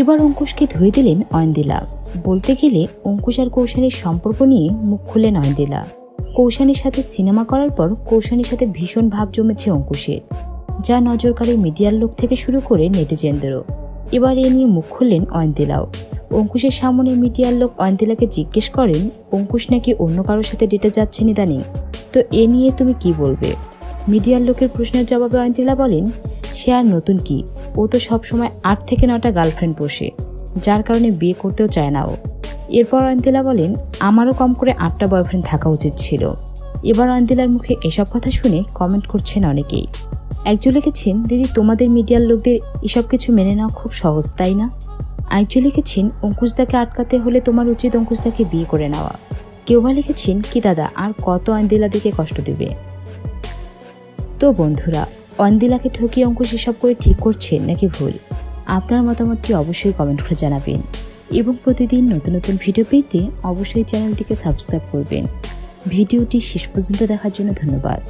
এবার অঙ্কুশকে ধুয়ে দিলেন অয়ন্দিলা। বলতে গেলে অঙ্কুশ আর কৌশানীর সম্পর্ক নিয়ে মুখ খুললেন অয়ন্দিলা। কৌশানীর সাথে সিনেমা করার পর কৌশানীর সাথে ভীষণ ভাব জমেছে অঙ্কুশের, যা নজর কাড়ে মিডিয়ার লোক থেকে শুরু করে নেটিজেনদেরও। এবার এ নিয়ে মুখ খুললেন অয়ন্তিলাও অঙ্কুশের সামনে মিডিয়ার লোক অয়ন্তিলাকে জিজ্ঞেস করেন, অঙ্কুশ নাকি অন্য কারোর সাথে ডেটে যাচ্ছে ইদানিং? তো এ নিয়ে তুমি কি বলবে? মিডিয়ার লোকের প্রশ্নের জবাবে অয়ন্তিলা বলেন, সে আর নতুন কি? ও তো সবসময় আট থেকে নটা গার্লফ্রেন্ড বসে যার কারণে বিয়ে করতেও চায় না ও। এরপর অয়ন্তিলা বলেন, আমারও কম করে আটটা বয়ফ্রেন্ড থাকা উচিত ছিল। এবার অয়ন্তিলার মুখে এসব কথা শুনে কমেন্ট করছেন অনেকেই। একজন লিখেছেন, দিদি, তোমাদের মিডিয়ার লোকদের এসব কিছু মেনে নেওয়া খুব সহজ, তাই না? আরেকজন লিখেছেন, অঙ্কুশদাকে আটকাতে হলে তোমার উচিত অঙ্কুশদাকে বিয়ে করে নেওয়া। কেউ বা লিখেছেন, কি দাদা, আর কত অয়ন্দিলা দিকে কষ্ট দেবে? তো বন্ধুরা অয়ন্দিলাকে ঠকিয়ে অঙ্কুশ এসব করে ঠিক করছেন নাকি ভুল? আপনার মতামতটি অবশ্যই কমেন্ট করে জানাবেন। এবং প্রতিদিন নতুন নতুন ভিডিও পেতে অবশ্যই চ্যানেলটিকে সাবস্ক্রাইব করবেন। ভিডিওটি শেষ পর্যন্ত দেখার জন্য ধন্যবাদ।